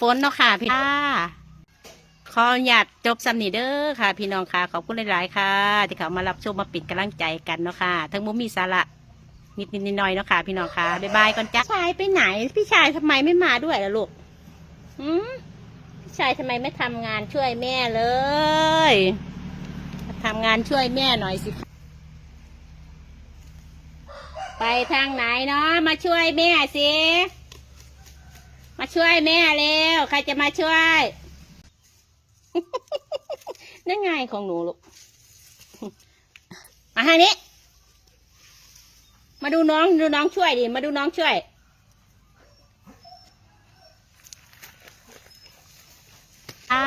ฝนเนาะค่ะพี่ค่ะขออนุญาตจบสำนีเด้อค่ะ พี่น้องค่ะขอบคุณหลายๆค่ะ ที่เขามารับชมมาปิดกำลังใจกันเนาะค่ะ ทั้งมุมมีสาระนิดนิดหน่อยๆเนาะค่ะ พี่น้องค่ะบ๊ายบายก่อนจ้าชายไปไหน พี่ชายทำไมไม่มาด้วยล่ะลูกหืมพี่ชายทำไมไม่ทำงานช่วยแม่เลยทำงานช่วยแม่หน่อยสิไปทางไหนเนาะมาช่วยแม่สิ มาช่วยแม่เร็วใครจะมาช่วย นั่นไงของหนูลูก มาทางนี้ มาดูน้องดูน้องช่วยดิ มาดูน้องช่วยอ่า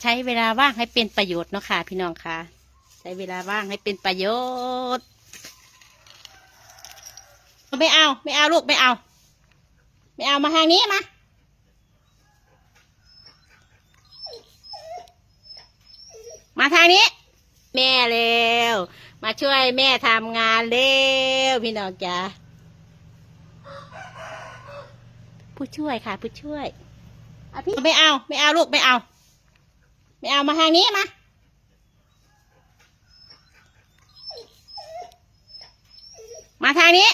ใช้เวลาว่างให้เป็นประโยชน์เนาะค่ะ พี่น้องค่ะ ใช้เวลาว่างให้เป็นประโยชน์ ไม่เอา ไม่เอาลูกไม่เอา ไม่เอามาทางนี้มามาทางนี้ แม่เร็ว มาช่วยแม่ทำงานเร็วพี่น้องจ๋าผู้ช่วยค่ะผู้ช่วยอะพี่ไม่เอา ไม่เอาลูกไม่เอา ไม่เอามาทางนี้มามาทางนี้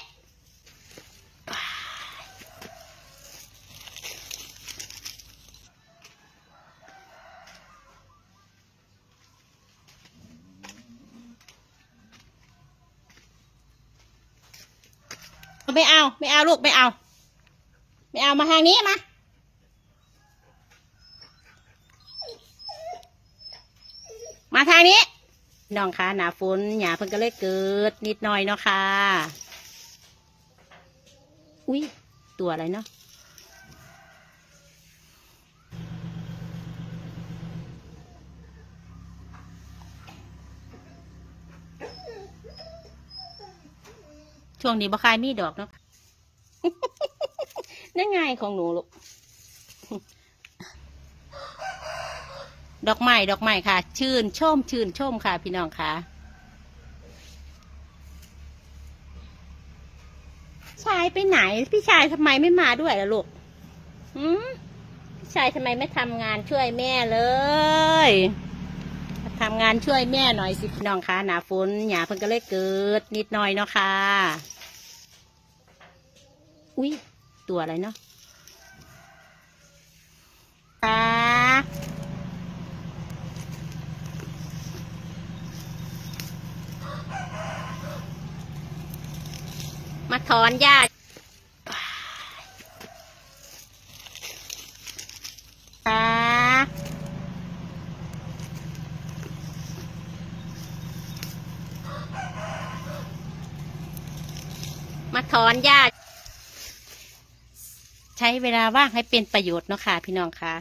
ไม่เอา ไม่เอาลูกไม่เอา ไม่เอามาทางนี้มามาทางนี้น้องคะหนาฝนหยาเพิ่งก็เลยเกิดนิดหน่อยเนาะค่ะอุ้ยตัวอะไรเนาะ ช่วงนี้บ่คายมีดอกเนาะนั่นไงของหนูลูก ดอกไม้ดอกไม้ค่ะ ชื่นชมชื่นชมค่ะ พี่น้องค่ะ ชายไปไหน พี่ชายทำไมไม่มาด้วยล่ะลูกหืมพี่ชายทำไมไม่ทำงานช่วยแม่เลย ทำงานช่วยแม่หน่อยสิพี่น้องคะหนาฝนหยาเพิ่นก็เลยเกิดนิดหน่อยเนาะค่ะอุ้ยตัวอะไรเนาะค่ะมาถอนหญ้าค่ะ มาถอนหญ้า ใช้เวลาว่างให้เป็นประโยชน์เนาะค่ะ พี่น้องค่ะ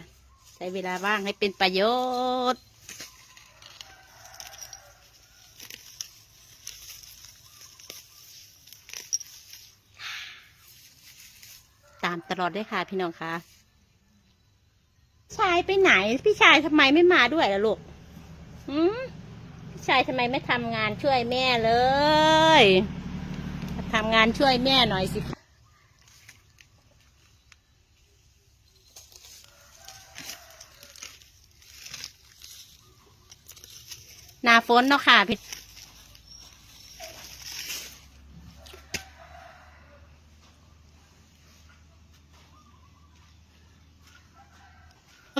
ใช้เวลาว่างให้เป็นประโยชน์ ตามตลอดด้วยค่ะ พี่น้องค่ะ ชายไปไหน พี่ชายทำไมไม่มาด้วยล่ะลูกหืมพี่ชายทำไมไม่ทำงานช่วยแม่เลย ทำงานช่วยแม่หน่อยสิหนาฝนเนาะค่ะพี่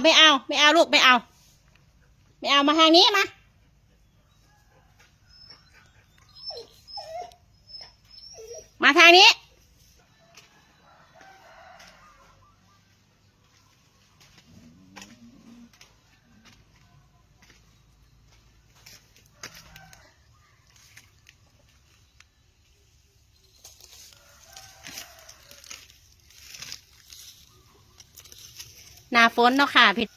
ไม่เอา ไม่เอาลูก ไม่เอา ไม่เอามาทางนี้มา มางนี้ หนาฝนเนาะค่ะพี่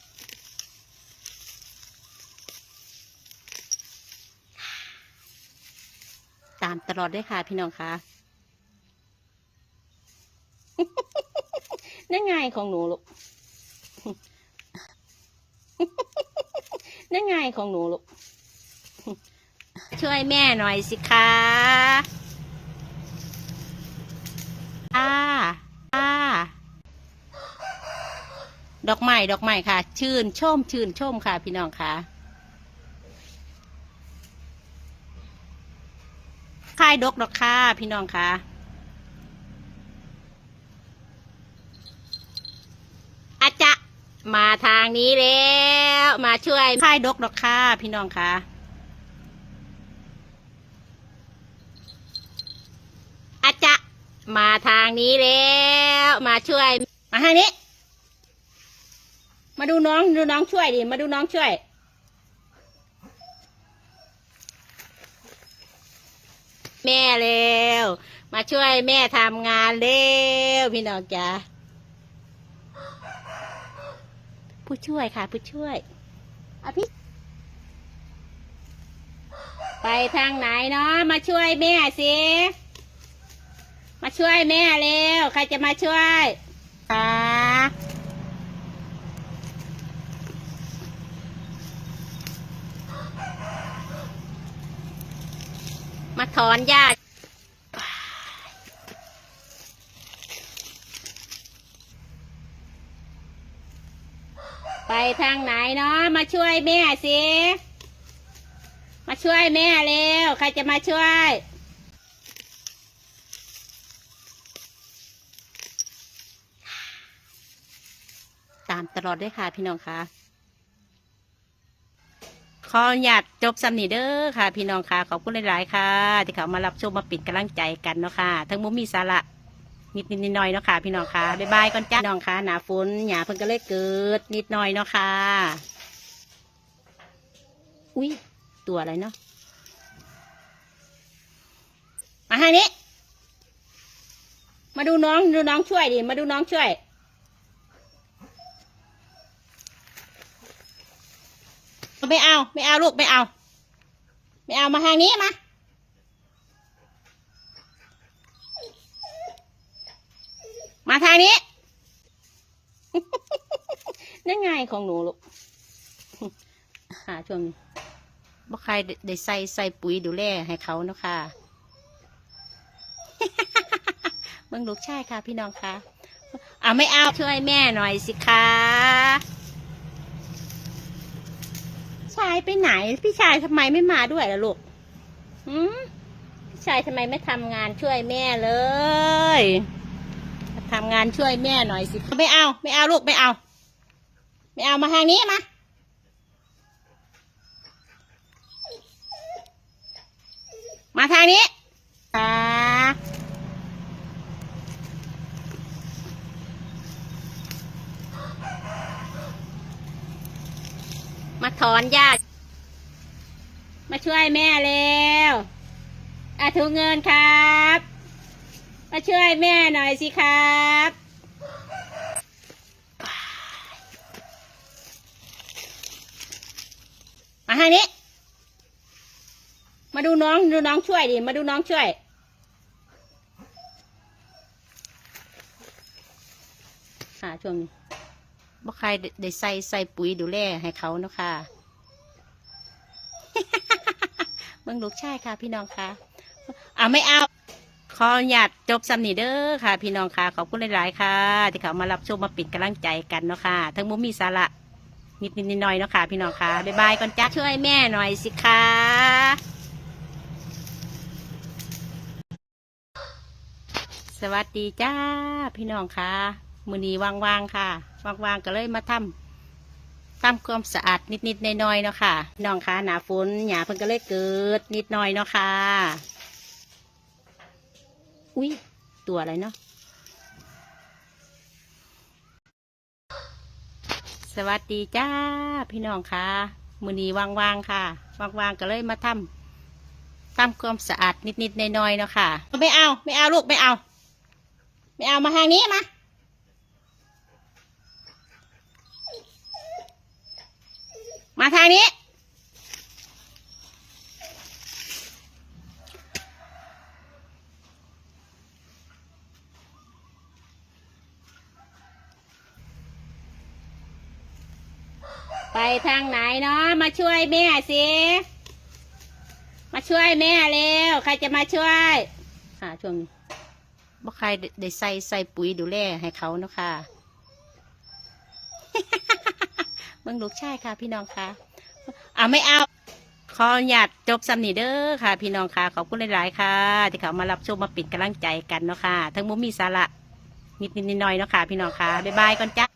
ตามตลอดด้วยค่ะพี่น้องค่ะ นั่นไงของหนูลูกนั่นไงของหนูลูก ช่วยแม่หน่อยสิคะอ่าอ่าดอกไม้ดอกไม้ค่ะ ชื่นชมชื่นชมค่ะ พี่น้องค่ะค่ายดกดอกค่ะ พี่น้องค่ะ อาจจะ มาทางนี้แล้ว มาช่วยค่ายดกดอกค่ะพี่น้องค่ะอาจจะมาทางนี้แล้ว มาช่วย มาทางนี้ มาดูน้องดูน้องช่วยดิมาดูน้องช่วยแม่เร็ว มาช่วยแม่ทำงานเร็วพี่น้องจ๋า ผู้ช่วยค่ะ ผู้ช่วยอภิไปทางไหนเนาะมาช่วยแม่สิมาช่วยแม่เร็วใครจะมาช่วยค่ะมาถอนหญ้า ไป ทางไหนเนาะมาช่วยแม่สิมาช่วยแม่เร็วใครจะมาช่วยตามตลอดด้วยค่ะพี่น้องค่ะขออนุญาตจบสำนีเด้อค่ะ พี่น้องค่ะขอบคุณหลาย ๆ ค่ะ ที่เขามารับชมมาปิดกำลังใจกันเนาะค่ะ ทั้งมุมมีสาระ นิดนิดหน่อยเนาะค่ะ พี่น้องค่ะบ๊ายบายก่อนจ้าน้องค่ะหนาฝนหยาเพิ่งก็เลยเกิด นิดหน่อยเนาะค่ะอุ้ยตัวอะไรเนาะมาทางนี้มาดูน้องดูน้องช่วยดิมาดูน้องช่วยไม่เอา ไม่เอาลูกไม่เอา ไม่เอามาทางนี้มา มาทางนี้ นั่นไงของหนูลูกหาช่วงนี้บ่ใครได้ใส่ใส่ปุ๋ยดูแลให้เขาเนาะค่ะเบิ่งลูกชายค่ะ พี่น้องค่ะอ่าไม่เอาช่วยแม่หน่อยสิคะชายไปไหน พี่ชายทำไมไม่มาด้วยล่ะลูกหืมพี่ชายทำไมไม่ทำงานช่วยแม่เลย ทำงานช่วยแม่หน่อยสิ ไม่เอา ไม่เอาลูกไม่เอา ไม่เอามาทางนี้มา มาทางนี้ค่ะมาถอนหญ้า มาช่วยแม่เร็วอาถุงเงินครับ มาช่วยแม่หน่อยสิครับมาทางนี้ มาดูน้องดูน้องช่วยดิ มาดูน้องช่วยหาช่วงนี้บ่ใครได้ใส่ใส่ปุ๋ยดูแลให้เขาเนาะค่ะเบิ่งลูกชายค่ะ พี่น้องค่ะ อ่าไม่เอา ออนุญาตจบสำนีเด้อค่ะ พี่น้องค่ะขอบคุณหลาย ๆ ค่ะ ที่เขามารับชมมาปิดกำลังใจกันเนาะค่ะ ทั้งมุมมีสาระนิดนิดหน่อยเนาะค่ะ พี่น้องค่ะบ๊ายบายก่อนจ้าช่วยแม่หน่อยสิคะสวัสดีจ้าพี่น้องค่ะมือนีว่างๆค่ะว่างๆก็เลยมาทำทำความสะอาดนิดๆน่อยๆเนาะค่ะน้องค่ะหนาฝนหยาเพิ่งก็เลยเกิดนิดหน่อยเนาะค่ะ อุ้ยตัวอะไรเนาะสวัสดีจ้าพี่น้องค่ะมือนีว่างๆค่ะว่างๆก็เลยมาทำทำความสะอาดนิดๆน่อยๆเนาะค่ะไม่เอาไม่เอาลูกไม่เอา ไม่เอามาทางนี้มามาทางนี้ ไปทางไหนเนาะมาช่วยแม่สิมาช่วยแม่เร็วใครจะมาช่วยหาช่วงนี้บ่ใครได้ใส่ใส่ปุ๋ยดูแลให้เขาเนาะค่ะเบิ่งลูกชายค่ะพี่น้องค่ะอ่าไม่เอาขออนุญาตจบสำนีเด้อค่ะ พี่น้องค่ะขอบคุณหลาย ๆ ค่ะ ที่เขามารับชมมาปิดกำลังใจกันเนาะค่ะ ทั้งมุมมีสาระนิดๆหน่อยเนาะค่ะ พี่น้องค่ะบ๊ายบายก่อนจ้า